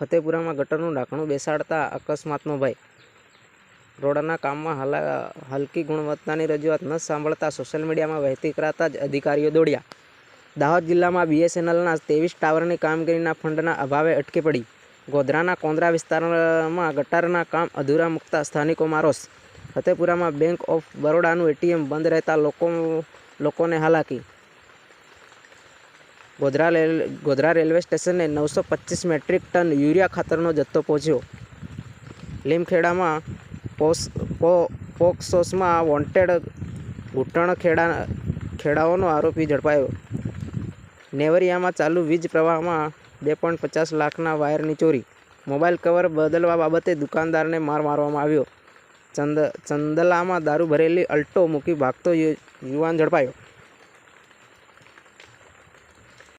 ફતેપુરામાં ગટરનું ઢાંકણું બેસાડતા અકસ્માતનો ભય. રોડના કામમાં હલા, હલકી ગુણવત્તાની રજૂઆત ન સાંભળતા સોશિયલ મીડિયામાં વહેતી કરાતા જ અધિકારીઓ દોડ્યા. દાહોદ જિલ્લામાં બીએસએનએલના ત્રેવીસ ટાવરની કામગીરીના ફંડના અભાવે અટકી પડી. ગોધરાના કોંદરા વિસ્તારમાં ગટારના કામ અધૂરા મૂકતા સ્થાનિકોમાં રોષ. ફતેપુરામાં બેંક ઓફ બરોડાનું એટીએમ બંધ રહેતા લોકો, લોકોને હાલાકી ગોધરા ગોધરા રેલવે સ્ટેશને નવસો પચીસ મેટ્રિક ટન યુરિયા ખાતરનો જથ્થો પહોંચ્યો. લીમખેડામાં પોસ, પો પોક્સોસમાં વોન્ટેડ ઘૂંટણ ખેડા, ખેડાઓનો આરોપી ઝડપાયો. નેવરિયામાં ચાલુ વીજ પ્રવાહમાં બે પોઈન્ટ પચાસ લાખના વાયરની ચોરી. મોબાઈલ કવર બદલવા બાબતે દુકાનદારને માર મારવામાં આવ્યો. ચંદ, ચંદલામાં દારૂ ભરેલી અલ્ટો મૂકી ભાગતો યુવાન ઝડપાયો.